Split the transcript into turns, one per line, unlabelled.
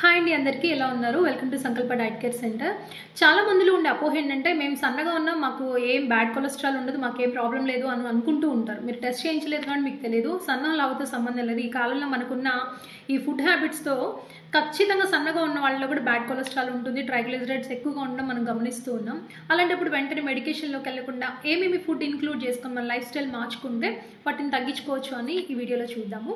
Hi అండి అందరికీ ఎలా ఉన్నారు? Welcome to Sankalpa diet care centre చాలా మందిలో ఉండే అపోహ ఏంటంటే మేము సన్నగా ఉన్నాం మాకు ఏం బ్యాడ్ కొలెస్ట్రాల్ ఉండదు మాకు ఏం ప్రాబ్లం లేదు అని అనుకుంటూ ఉంటారు. మీరు టెస్ట్ చేయించలేదు కానీ మీకు తెలియదు సన్న లావుతో సంబంధం లేదు. ఈ కాలంలో మనకున్న ఈ ఫుడ్ హ్యాబిట్స్తో ఖచ్చితంగా సన్నగా ఉన్న వాళ్ళలో కూడా బ్యాడ్ కొలెస్ట్రాల్ ఉంటుంది ట్రైగ్లిజరైడ్స్ ఎక్కువగా ఉండడం మనం గమనిస్తూ ఉన్నాం. అలాంటప్పుడు వెంటనే మెడికేషన్లోకి వెళ్ళకుండా ఏమేమి ఫుడ్ ఇంక్లూడ్ చేసుకొని మన లైఫ్ స్టైల్ మార్చుకుంటే వాటిని తగ్గించుకోవచ్చు అని ఈ వీడియోలో చూద్దాము.